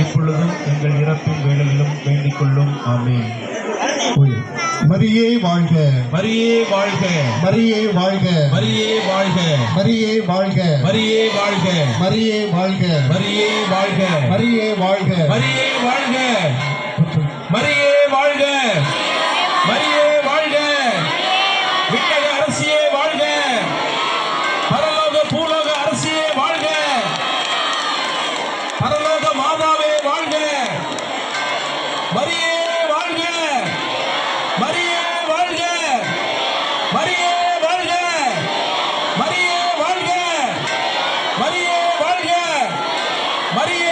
இப்பொழுதும் எங்கள் இறப்பின் வேளையிலும் வேண்டிக் கொள்ளும் ஆமென் மரியே வாழ்க மரியே வாழ்க மரியே வாழ்க மரியே வாழ்க மரியே வாழ்க மரியே வாழ்க மரியே வாழ்க மரியே வாழ்க மரியே வாழ்க மரியே வாழ்க வரியே வாழ்க. வரியே வாழ்க. வரியே வாழ்க. வரியே வாழ்க. வரியே வாழ்க. வரியே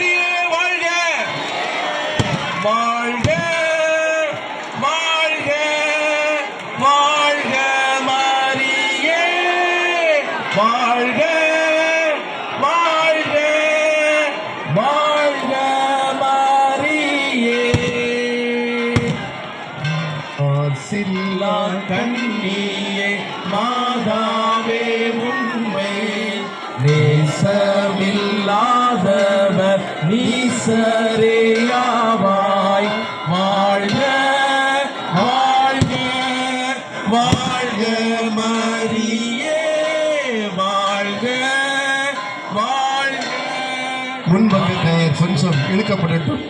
மரியே வாழ்க! வாழ்க வாழ்க வாழ்க மரியே! வாழ்க வாழ்க வாழ்க மரியே! சில்லா கண்ணியே மாதாவே நீசரேயாவாய் வாழ்க வாழ்க வாழ்க மரியே வாழ்க வாழ்க. முன்பக்க கயிறு கொஞ்சம் இழுக்கப்படட்டும்.